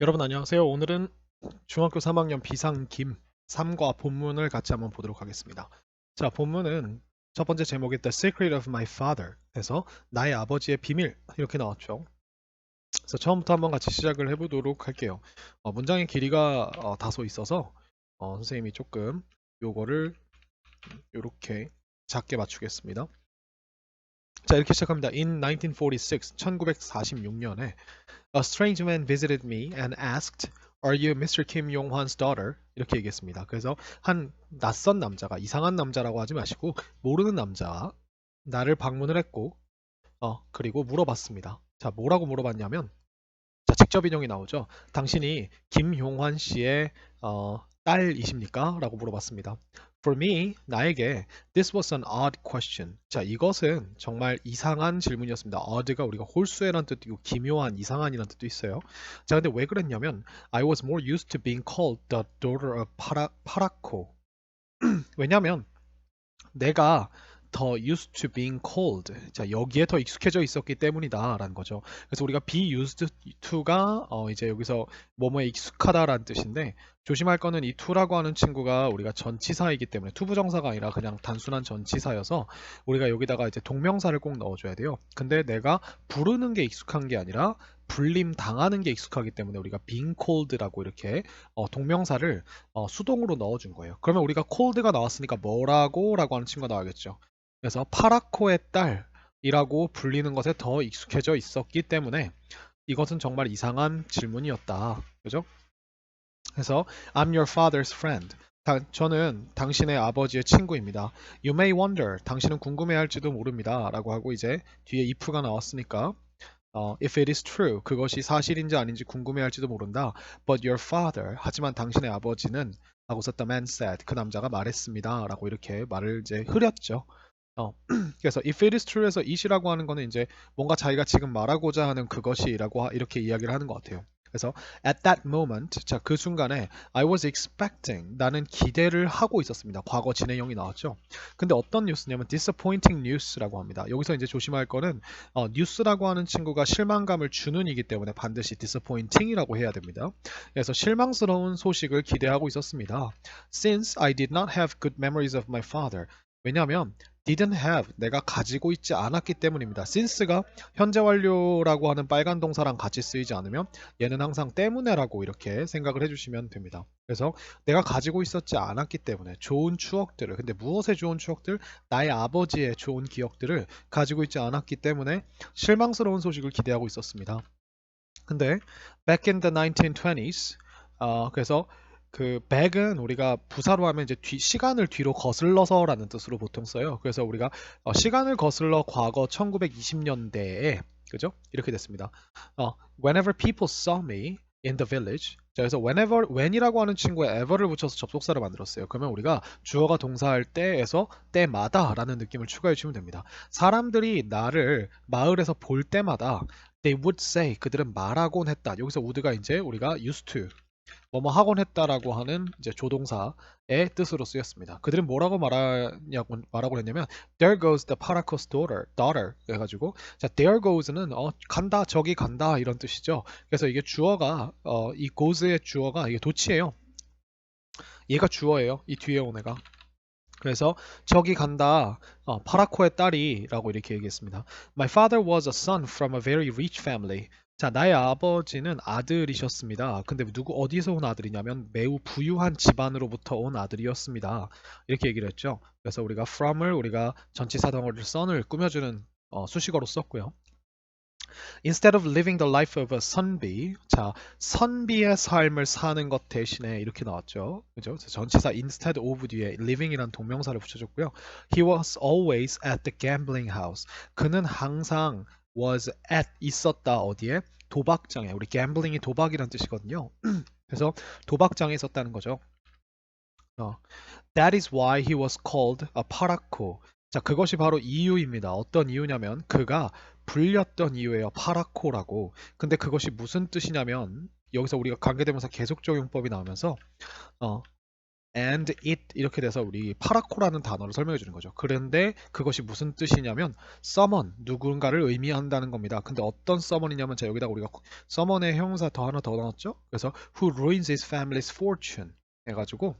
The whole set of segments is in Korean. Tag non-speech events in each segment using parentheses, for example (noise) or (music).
여러분 안녕하세요. 오늘은 중학교 3학년 비상김 3과 본문을 같이 한번 보도록 하겠습니다. 자, 본문은 첫 번째 제목이 The Secret of My Father 해서 나의 아버지의 비밀 이렇게 나왔죠. 그래서 처음부터 한번 같이 시작을 해보도록 할게요. 어, 문장의 길이가 어, 다소 있어서 어, 선생님이 조금 요거를 이렇게 작게 맞추겠습니다. 자, 이렇게 시작합니다. In 1946, 1946년에 A strange man visited me and asked, Are you Mr. Kim Yong-hwan's daughter? 이렇게 얘기했습니다. 그래서 한 낯선 남자가 이상한 남자라고 하지 마시고 모르는 남자가 나를 방문을 했고 어 그리고 물어봤습니다. 자 뭐라고 물어봤냐면 자 직접 인용이 나오죠. 당신이 김용환 씨의 어, 딸이십니까? 라고 물어봤습니다. For me, 나에게 this was an odd question. 자, 이것은 정말 이상한 질문이었습니다. odd가 우리가 홀수에란 뜻도 있고 기묘한, 이상한이란 뜻도 있어요. 자, 근데 왜 그랬냐면 I was more used to being called the daughter of 파라코. 왜냐면 내가 더 used to being called. 자, 여기에 더 익숙해져 있었기 때문이다라는 거죠. 그래서 우리가 be used to가 어 이제 여기서 뭐뭐에 익숙하다라는 뜻인데 조심할 거는 이 to라고 하는 친구가 우리가 전치사이기 때문에 투부정사가 아니라 그냥 단순한 전치사여서 우리가 여기다가 이제 동명사를 꼭 넣어줘야 돼요. 근데 내가 부르는 게 익숙한 게 아니라 불림 당하는 게 익숙하기 때문에 우리가 being called라고 이렇게 어, 동명사를 어, 수동으로 넣어준 거예요. 그러면 우리가 called가 나왔으니까 뭐라고 라고 하는 친구가 나와야겠죠. 그래서 파라코의 딸이라고 불리는 것에 더 익숙해져 있었기 때문에 이것은 정말 이상한 질문이었다. 그죠? 그래서 I'm your father's friend. 다- 저는 당신의 아버지의 친구입니다. You may wonder. 당신은 궁금해할지도 모릅니다. 라고 하고 이제 뒤에 if가 나왔으니까 어, if it is true. 그것이 사실인지 아닌지 궁금해할지도 모른다. But your father. 하지만 당신의 아버지는 하고서 the man said. 그 남자가 말했습니다. 라고 이렇게 말을 이제 흐렸죠. 어, (clears throat) 그래서 if it is true에서 it이라고 하는 거는 이제 뭔가 자기가 지금 말하고자 하는 그것이라고 하- 이렇게 이야기를 하는 것 같아요. 그래서 at that moment, 자 그 순간에 I was expecting 나는 기대를 하고 있었습니다. 과거 진행형이 나왔죠. 근데 어떤 뉴스냐면 disappointing news라고 합니다. 여기서 이제 조심할 거는 어, 뉴스라고 하는 친구가 실망감을 주는 이기 때문에 반드시 disappointing이라고 해야 됩니다. 그래서 실망스러운 소식을 기대하고 있었습니다. Since I did not have good memories of my father. 왜냐하면 didn't have 내가 가지고 있지 않았기 때문입니다. since가 현재 완료라고 하는 빨간 동사랑 같이 쓰이지 않으면 얘는 항상 때문에라고 이렇게 생각을 해주시면 됩니다. 그래서 내가 가지고 있었지 않았기 때문에 좋은 추억들을 근데 무엇의 좋은 추억들? 나의 아버지의 좋은 기억들을 가지고 있지 않았기 때문에 실망스러운 소식을 기대하고 있었습니다. 근데 back in the 1920s 어, 그래서 그 back은 우리가 부사로 하면 이제 뒤, 시간을 뒤로 거슬러서라는 뜻으로 보통 써요. 그래서 우리가 어, 시간을 거슬러 과거 1920년대에 그죠? 이렇게 됐습니다. 어, whenever people saw me in the village. 자, 그래서 whenever, when이라고 하는 친구에 ever를 붙여서 접속사를 만들었어요. 그러면 우리가 주어가 동사할 때에서 때마다라는 느낌을 추가해 주면 됩니다. 사람들이 나를 마을에서 볼 때마다 they would say 그들은 말하곤 했다. 여기서 would가 이제 우리가 used to 뭐뭐 하곤 했다라고 하는 이제 조동사의 뜻으로 쓰였습니다. 그들은 뭐라고 말하냐고 말하고 했냐면 there goes the Paracos daughter, daughter 해가지고 자 there goes는 어 간다 저기 간다 이런 뜻이죠. 그래서 이게 주어가 어, 이 goes의 주어가 이게 도치예요. 얘가 주어예요. 이 뒤에 온 애가. 그래서 저기 간다 어, 파라코의 딸이라고 이렇게 얘기했습니다. My father was a son from a very rich family. 자, 나의 아버지는 아들이셨습니다. 근데 누구 어디서 온 아들이냐면 매우 부유한 집안으로부터 온 아들이었습니다. 이렇게 얘기를 했죠. 그래서 우리가 from을 우리가 전치사 덩어리를 son을 꾸며주는 어, 수식어로 썼고요. Instead of living the life of a 선비, 자 선비의 삶을 사는 것 대신에 이렇게 나왔죠, 그죠? 전치사 instead of 뒤에 living이란 동명사를 붙여줬고요. He was always at the gambling house. 그는 항상 was at 있었다 어디에 도박장에 우리 gambling이 도박이란 뜻이거든요. (clears throat) 그래서 도박장에 있었다는 거죠. 어, that is why he was called a paraco. 자, 그것이 바로 이유입니다. 어떤 이유냐면 그가 불렸던 이유예요. 파라코라고. 근데 그것이 무슨 뜻이냐면 여기서 우리가 관계대명사 계속 적용법이 나오면서 어, and it 이렇게 돼서 우리 파라코라는 단어를 설명해 주는 거죠. 그런데 그것이 무슨 뜻이냐면 summon 누군가를 의미한다는 겁니다. 근데 어떤 summon이냐면 자 여기다가 우리가 summon의 형용사 더 하나 더 넣었죠. 그래서 who ruins his family's fortune 해가지고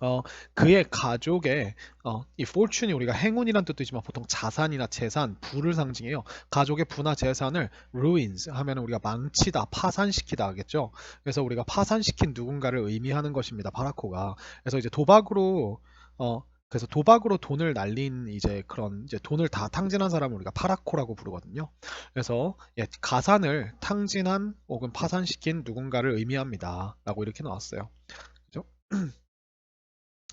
어 그의 가족의 어, 이 fortune이 우리가 행운이란 뜻도 있지만 보통 자산이나 재산, 부를 상징해요. 가족의 부나 재산을 ruins 하면 우리가 망치다, 파산시키다 하겠죠. 그래서 우리가 파산시킨 누군가를 의미하는 것입니다. 파라코가. 그래서 이제 도박으로 어 그래서 도박으로 돈을 날린 이제 그런 이제 돈을 다 탕진한 사람을 우리가 파라코라고 부르거든요. 그래서 예, 가산을 탕진한 혹은 파산시킨 누군가를 의미합니다.라고 이렇게 나왔어요. 그죠? (clears throat)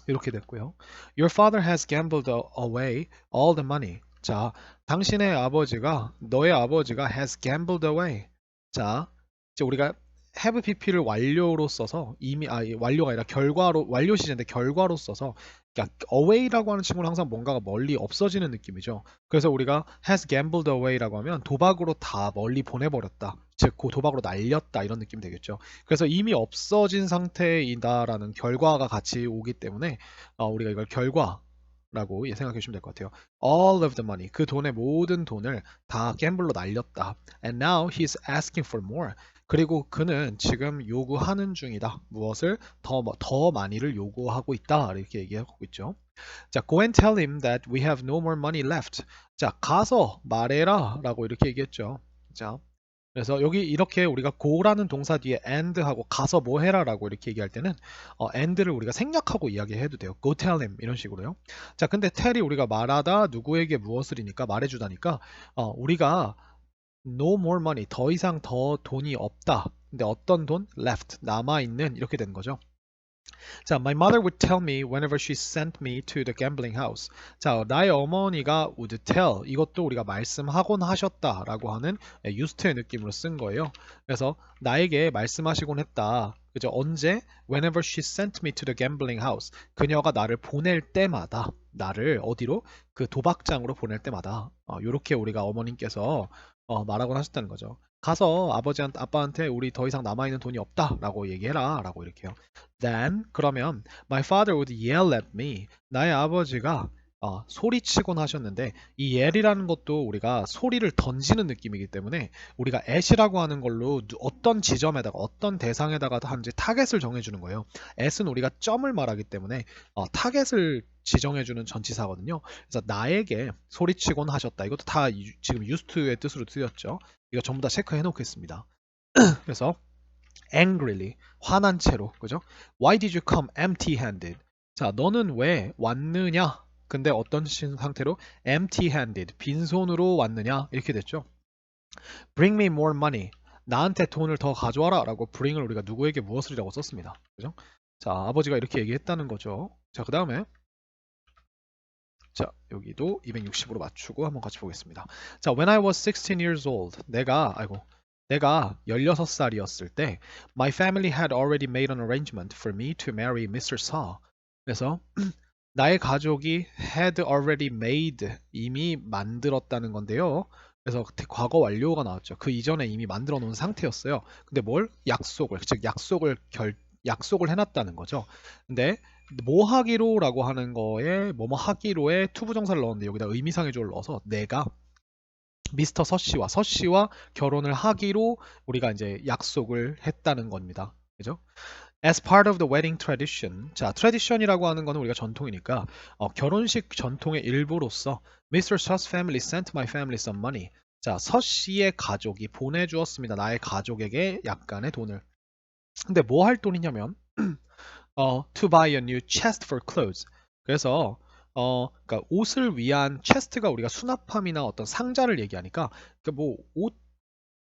이렇게 됐고요. Your father has gambled away all the money. 자, 당신의 아버지가 너의 아버지가 has gambled away. 자, 이제 우리가 have pp를 완료로 써서 이미 아이 완료가 아니라 결과로 완료 시제인데 결과로 써서 그러니까 away라고 하는 친구는 항상 뭔가가 멀리 없어지는 느낌이죠. 그래서 우리가 has gambled away라고 하면 도박으로 다 멀리 보내버렸다. 즉, 그 도박으로 날렸다 이런 느낌이 되겠죠. 그래서 이미 없어진 상태이다라는 결과가 같이 오기 때문에 어, 우리가 이걸 결과 라고 예, 생각해 주시면 될 것 같아요. All of the money 그 돈의 모든 돈을 다 갬블로 날렸다. And now he's asking for more. 그리고 그는 지금 요구하는 중이다. 무엇을 더, 더 많이를 요구하고 있다. 이렇게 얘기하고 있죠. 자, go and tell him that we have no more money left. 자, 가서 말해라. 라고 이렇게 얘기했죠. 자, 그래서 여기 이렇게 우리가 go라는 동사 뒤에 and 하고 가서 뭐 해라 라고 이렇게 얘기할 때는 어, and를 우리가 생략하고 이야기해도 돼요. go tell him 이런 식으로요. 자, 근데 tell이 우리가 말하다 누구에게 무엇을이니까 말해주다니까 어, 우리가 no more money 더 이상 더 돈이 없다. 근데 어떤 돈? left 남아 있는 이렇게 되는 거죠. 자, my mother would tell me whenever she sent me to the gambling house. 자, 나의 어머니가 would tell 이것도 우리가 말씀하곤 하셨다라고 하는 used의 느낌으로 쓴 거예요. 그래서 나에게 말씀하시곤 했다. 그죠? 언제? Whenever she sent me to the gambling house. 그녀가 나를 보낼 때마다 나를 어디로? 그 도박장으로 보낼 때마다 어, 이렇게 우리가 어머님께서 어, 말하곤 하셨다는 거죠. 가서 아버지한테 아빠한테 우리 더 이상 남아 있는 돈이 없다라고 얘기해라라고 이렇게요. Then 그러면 my father would yell at me. 나의 아버지가 어, 소리치곤 하셨는데 이 yell이라는 것도 우리가 소리를 던지는 느낌이기 때문에 우리가 at이라고 하는 걸로 누- 어떤 지점에다가 어떤 대상에다가 한지 타겟을 정해주는 거예요. at은 우리가 점을 말하기 때문에 어, 타겟을 지정해주는 전치사거든요. 그래서 나에게 소리치곤 하셨다. 이것도 다 유- 지금 used의 뜻으로 쓰였죠. 이거 전부 다 체크해 놓겠습니다. (clears throat) 그래서 angrily 화난 채로 그죠? Why did you come empty-handed? 자, 너는 왜 왔느냐? 근데 어떤 신- 상태로 empty-handed 빈손으로 왔느냐? 이렇게 됐죠. Bring me more money. 나한테 돈을 더 가져와라라고 bring을 우리가 누구에게 무엇을이라고 썼습니다. 그죠? 자, 아버지가 이렇게 얘기했다는 거죠. 자, 그 다음에 자, 여기도 260으로 맞추고 한번 같이 보겠습니다. 자, when I was 16 years old, 내가 아이고, 내가 16살이었을 때 my family had already made an arrangement for me to marry Mr. Saw. 그래서 나의 가족이 had already made 이미 만들었다는 건데요. 그래서 대- 과거 완료가 나왔죠. 그 이전에 이미 만들어 놓은 상태였어요. 근데 뭘 약속을 즉 약속을 결 약속을 해놨다는 거죠. 근데 뭐 하기로라고 하는 거에 뭐뭐 하기로에 투부정사를 넣었는데 여기다 의미상의 조를 넣어서 내가 미스터 서 씨와 서 씨와 결혼을 하기로 우리가 이제 약속을 했다는 겁니다. 그죠? As part of the wedding tradition. 자, tradition이라고 하는 거는 우리가 전통이니까 어, 결혼식 전통의 일부로서 Mr. Su's family sent my family some money. 자, 서 씨의 가족이 보내주었습니다. 나의 가족에게 약간의 돈을. 근데 뭐 할 돈이냐면 (clears throat) 어, to buy a new chest for clothes. 그래서 어, 그러니까 옷을 위한 체스트가 우리가 수납함이나 어떤 상자를 얘기하니까 그뭐옷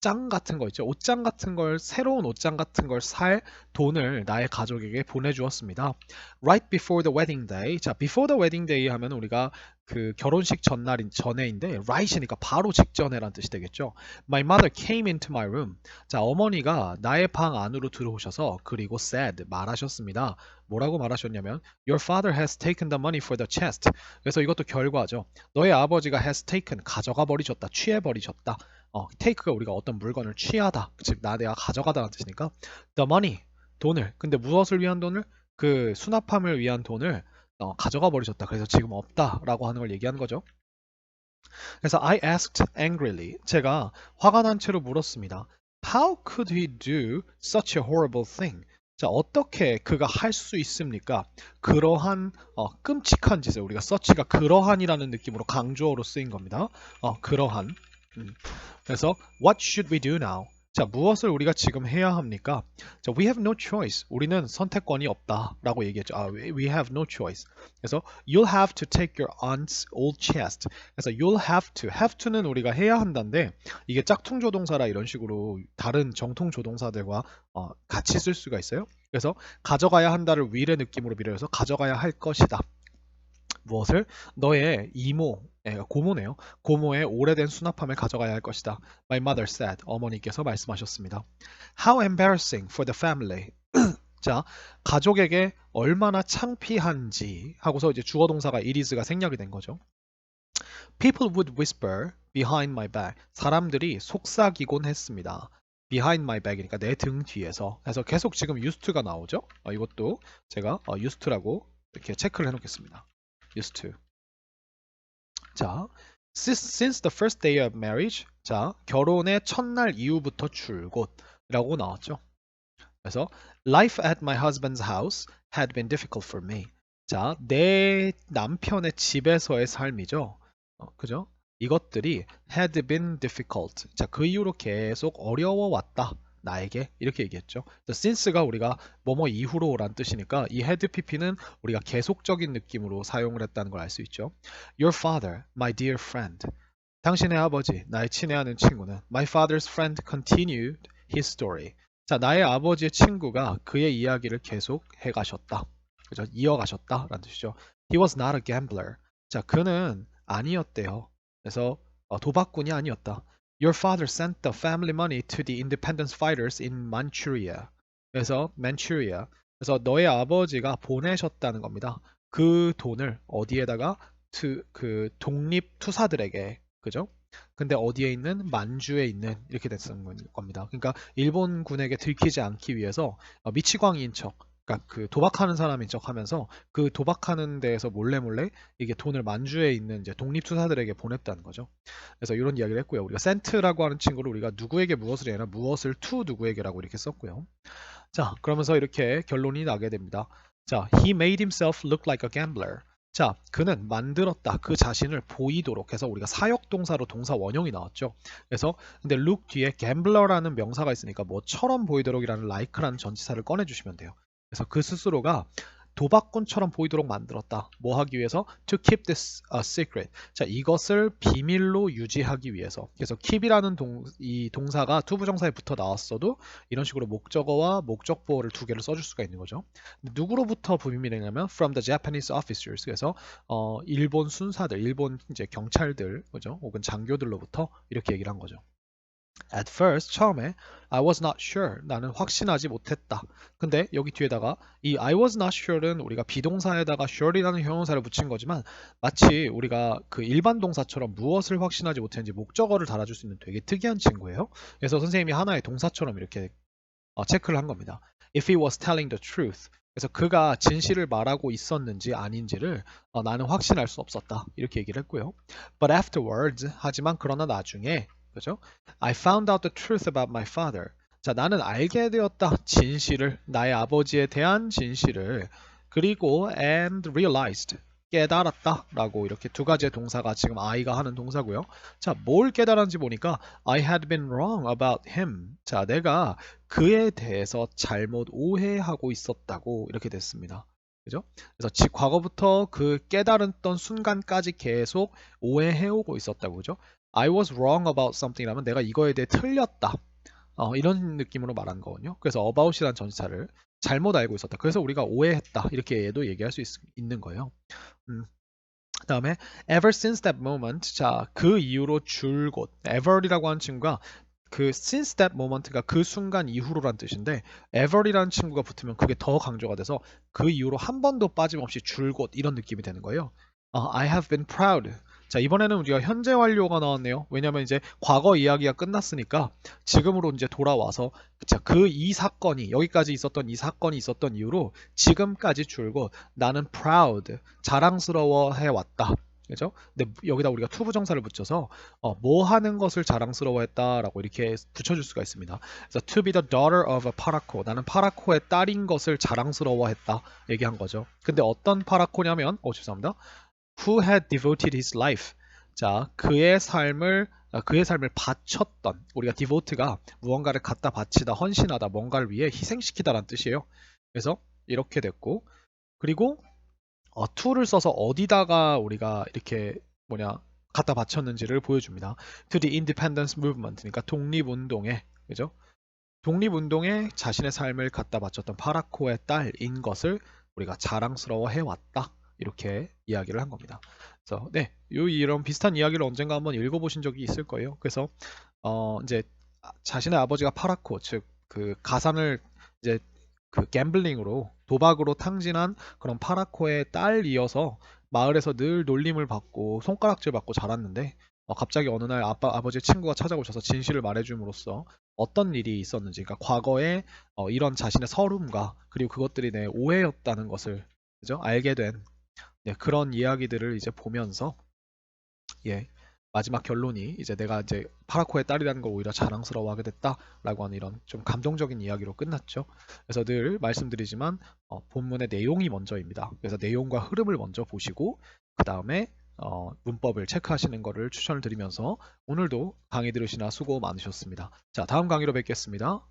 장 같은 거 있죠. 옷장 같은 걸 새로운 옷장 같은 걸 살 돈을 나의 가족에게 보내주었습니다. Right before the wedding day. 자, before the wedding day 하면 우리가 그 결혼식 전날인 전에인데 right이니까 바로 직전에란 뜻이 되겠죠. My mother came into my room. 자, 어머니가 나의 방 안으로 들어오셔서 그리고 said 말하셨습니다. 뭐라고 말하셨냐면 Your father has taken the money for the chest. 그래서 이것도 결과죠. 너의 아버지가 has taken 가져가 버리셨다. 취해 버리셨다. 어, take가 우리가 어떤 물건을 취하다. 즉 나 내가 가져가다라는 뜻이니까 the money 돈을. 근데 무엇을 위한 돈을? 그 수납함을 위한 돈을 어, 가져가 버리셨다. 그래서 지금 없다라고 하는 걸 얘기하는 거죠. 그래서 I asked angrily. 제가 화가 난 채로 물었습니다. How could he do such a horrible thing? 자, 어떻게 그가 할 수 있습니까? 그러한 어, 끔찍한 짓을 우리가 such가 그러한이라는 느낌으로 강조어로 쓰인 겁니다. 어, 그러한. 음. 그래서 what should we do now? 자, 무엇을 우리가 지금 해야 합니까? 자, we have no choice. 우리는 선택권이 없다라고 얘기했죠. 아, we have no choice. 그래서 you'll have to take your aunt's old chest. 그래서 you'll have to. have to는 우리가 해야 한다인데 이게 짝퉁 조동사라 이런 식으로 다른 정통 조동사들과 어, 같이 쓸 수가 있어요. 그래서 가져가야 한다를 will의 느낌으로 밀어서 가져가야 할 것이다. 무엇을? 너의 이모, 예, 고모네요. 고모의 오래된 수납함을 가져가야 할 것이다. My mother said. 어머니께서 말씀하셨습니다. How embarrassing for the family. (clears throat) 자, 가족에게 얼마나 창피한지 하고서 이제 주어 동사가 it is가 생략이 된 거죠. People would whisper behind my back. 사람들이 속삭이곤 했습니다. behind my back이니까 내 등 뒤에서. 그래서 계속 지금 used to가 나오죠. 어, 이것도 제가 어, used to라고 이렇게 체크를 해놓겠습니다. Used to. 자, since, since the first day of marriage. 자, 결혼의 첫날 이후부터 줄곧이라고 나왔죠. 그래서 life at my husband's house had been difficult for me. 자, 내 남편의 집에서의 삶이죠. 어, 그죠? 이것들이 had been difficult. 자, 그 이후로 계속 어려워왔다. 나에게 이렇게 얘기했죠. since가 우리가 뭐뭐 이후로 란 뜻이니까 이 had pp는 우리가 계속적인 느낌으로 사용을 했다는 걸 알 수 있죠. Your father, my dear friend. 당신의 아버지, 나의 친애하는 친구는 My father's friend continued his story. 자, 나의 아버지의 친구가 그의 이야기를 계속 해 가셨다. 그죠? 이어 가셨다라는 뜻이죠. He was not a gambler. 자, 그는 아니었대요. 그래서 어, 도박꾼이 아니었다. Your father sent the family money to the independence fighters in Manchuria. 그래서 Manchuria. 그래서 너의 아버지가 보내셨다는 겁니다. 그 돈을 어디에다가 to, 그 독립 투사들에게 그죠? 근데 어디에 있는 만주에 있는 이렇게 됐는 겁니다. 그러니까 일본군에게 들키지 않기 위해서 어, 미치광이인 척, 그러니까 그 도박하는 사람인 척하면서 그 도박하는 데에서 몰래 몰래 이게 돈을 만주에 있는 이제 독립 투사들에게 보냈다는 거죠. 그래서 이런 이야기를 했고요. 우리가 센트라고 하는 친구를 우리가 누구에게 무엇을 하나 무엇을 투 누구에게라고 이렇게 썼고요. 자, 그러면서 이렇게 결론이 나게 됩니다. 자, he made himself look like a gambler. 자, 그는 만들었다. 그 자신을 보이도록 해서 우리가 사역 동사로 동사 원형이 나왔죠. 그래서 근데 look 뒤에 gambler라는 명사가 있으니까 뭐처럼 보이도록이라는 like라는 전치사를 꺼내 주시면 돼요. 그래서 그 스스로가 도박꾼처럼 보이도록 만들었다. 뭐 하기 위해서? To keep this a secret. 자, 이것을 비밀로 유지하기 위해서. 그래서 keep이라는 동, 이 동사가 투부정사에 붙어 나왔어도 이런 식으로 목적어와 목적보호를 두 개를 써줄 수가 있는 거죠. 누구로부터 비밀이냐면 from the Japanese officers. 그래서 어, 일본 순사들, 일본 이제 경찰들, 그죠? 혹은 장교들로부터 이렇게 얘기를 한 거죠. At first, 처음에 I was not sure. 나는 확신하지 못했다. 근데 여기 뒤에다가 이 I was not sure는 우리가 비동사에다가 sure이라는 형용사를 붙인 거지만 마치 우리가 그 일반 동사처럼 무엇을 확신하지 못했는지 목적어를 달아줄 수 있는 되게 특이한 친구예요. 그래서 선생님이 하나의 동사처럼 이렇게 어, 체크를 한 겁니다. If he was telling the truth. 그래서 그가 진실을 말하고 있었는지 아닌지를 어, 나는 확신할 수 없었다. 이렇게 얘기를 했고요. But afterwards, 하지만 그러나 나중에 그죠? I found out the truth about my father. 자, 나는 알게 되었다. 진실을, 나의 아버지에 대한 진실을. 그리고 and realized. 깨달았다. 라고 이렇게 두 가지의 동사가 지금 I가 하는 동사고요. 자, 뭘 깨달았는지 보니까 I had been wrong about him. 자, 내가 그에 대해서 잘못 오해하고 있었다고 이렇게 됐습니다. 그죠? 그래서 지 과거부터 그 깨달았던 순간까지 계속 오해해오고 있었다고 그죠? I was wrong about something이라면 내가 이거에 대해 틀렸다. 어, 이런 느낌으로 말한 거거든요. 그래서 about이라는 전치사를 잘못 알고 있었다. 그래서 우리가 오해했다. 이렇게 얘도 얘기할 수 있, 는 거예요. 음. 다음에 ever since that moment. 자, 그 이후로 줄곧. ever이라고 하는 친구가 그 since that moment가 그 순간 이후로란 뜻인데 ever이라는 친구가 붙으면 그게 더 강조가 돼서 그 이후로 한 번도 빠짐없이 줄곧 이런 느낌이 되는 거예요. 어, I have been proud. 자, 이번에는 우리가 현재 완료가 나왔네요. 왜냐면 이제 과거 이야기가 끝났으니까 지금으로 이제 돌아와서 자, 그이 사건이 여기까지 있었던 이 사건이 있었던 이후로 지금까지 줄곧 나는 proud 자랑스러워 해 왔다. 그죠? 근데 여기다 우리가 to 부정사를 붙여서 어, 뭐 하는 것을 자랑스러워했다라고 이렇게 붙여줄 수가 있습니다. 그래서 to be the daughter of a 파라코 나는 파라코의 딸인 것을 자랑스러워했다 얘기한 거죠. 근데 어떤 파라코냐면 어 죄송합니다. Who had devoted his life 자 그의 삶을 아, 그의 삶을 바쳤던 우리가 devote가 무언가를 갖다 바치다 헌신하다 뭔가를 위해 희생시키다라는 뜻이에요. 그래서 이렇게 됐고 그리고 어, to를 써서 어디다가 우리가 이렇게 뭐냐 갖다 바쳤는지를 보여줍니다. To the independence movement 그러니까 독립운동에 그죠? 독립운동에 자신의 삶을 갖다 바쳤던 파라코의 딸인 것을 우리가 자랑스러워 해왔다 이렇게 이야기를 한 겁니다. 그래서 네, 요 이런 비슷한 이야기를 언젠가 한번 읽어보신 적이 있을 거예요. 그래서 어 이제 자신의 아버지가 파라코 즉 그 가산을 이제 그 갬블링으로 도박으로 탕진한 그런 파라코의 딸이어서 마을에서 늘 놀림을 받고 손가락질 받고 자랐는데 어, 갑자기 어느 날 아빠 아버지의 친구가 찾아오셔서 진실을 말해줌으로써 어떤 일이 있었는지 그러니까 과거에 어, 이런 자신의 서름과 그리고 그것들이 내 오해였다는 것을 그죠 알게 된 네, 그런 이야기들을 이제 보면서 예 마지막 결론이 이제 내가 이제 파라코의 딸이라는 걸 오히려 자랑스러워하게 됐다라고 하는 이런 좀 감동적인 이야기로 끝났죠. 그래서 늘 말씀드리지만 어, 본문의 내용이 먼저입니다. 그래서 내용과 흐름을 먼저 보시고 그 다음에 어, 문법을 체크하시는 것을 추천을 드리면서 오늘도 강의 들으시나 수고 많으셨습니다. 자 다음 강의로 뵙겠습니다.